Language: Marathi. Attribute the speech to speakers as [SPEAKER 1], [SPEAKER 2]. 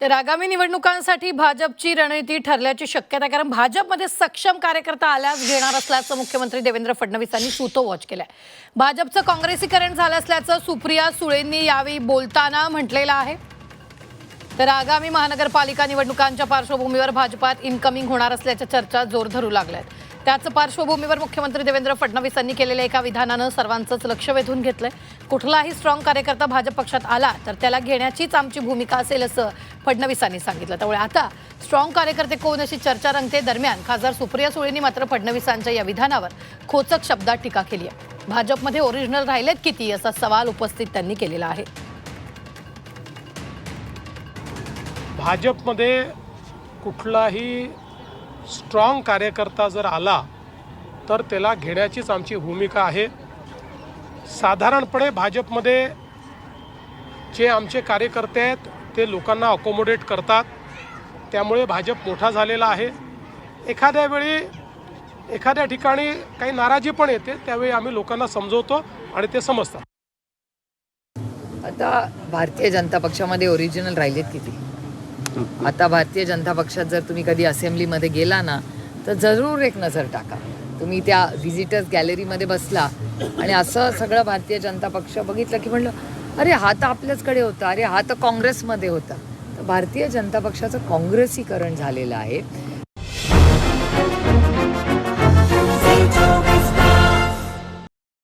[SPEAKER 1] तर आगामी निवडणुकांसाठी भाजपची रणनीती ठरल्याची शक्यता आहे. कारण भाजपमध्ये सक्षम कार्यकर्ता आल्यास घेणार असल्याचं मुख्यमंत्री देवेंद्र फडणवीसांनी सुतो वॉच केलंय. भाजपचं काँग्रेसीकरण झालं असल्याचं सुप्रिया सुळेंनी यावेळी बोलताना म्हटलेलं आहे. तर आगामी महानगरपालिका निवडणुकांच्या पार्श्वभूमीवर भाजपात इनकमिंग होणार असल्याच्या चर्चा जोर धरू लागल्या आहेत त्याच पार्श्वभूमीवर मुख्यमंत्री देवेंद्र फडणवीसांनी केलेल्या एका विधानानं सर्वांचंच लक्ष वेधून घेतलंय. कुठलाही स्ट्रॉंग कार्यकर्ता भाजप पक्षात आला तर त्याला घेण्याचीच आमची भूमिका असेल असं फडणवीसांनी सांगितलं. त्यामुळे आता स्ट्रॉंग कार्यकर्ते कोण अशी चर्चा रंगते दरम्यान खासदार सुप्रिया सुळेंनी मात्र फडणवीसांच्या या विधानावर खोचक शब्दात टीका केली आहे. भाजपमध्ये ओरिजिनल राहिलेत किती असा सवाल उपस्थित त्यांनी केलेला आहे.
[SPEAKER 2] भाजपमध्ये कुठलाही स्ट्रॉंग कार्यकर्ता जर आला तर त्याला घेण्याचीच आमची भूमिका आहे. साधारणपणे भाजपमध्ये जे आमचे कार्यकर्ते आहेत ते लोकांना अकोमोडेट करतात. त्यामुळे भाजप मोठा झालेला आहे. एखाद्या वेळी एखाद्या ठिकाणी काही नाराजी पण येते त्यावेळी आम्ही लोकांना समजवतो आणि ते समजतात.
[SPEAKER 3] आता भारतीय जनता पक्षामध्ये ओरिजिनल राहिलेत किती? आता भारतीय जनता पक्षात जर तुम्ही कधी असेंब्लीमध्ये गेला ना तर जरूर एक नजर टाका. तुम्ही त्या व्हिजिटर्स गॅलरीमध्ये बसला आणि असं सगळं भारतीय जनता पक्ष बघितलं की म्हणलं अरे हा तर आपल्याचकडे होता. अरे हा तर काँग्रेसमध्ये होता. तर भारतीय जनता पक्षाचं काँग्रेसीकरण झालेलं आहे.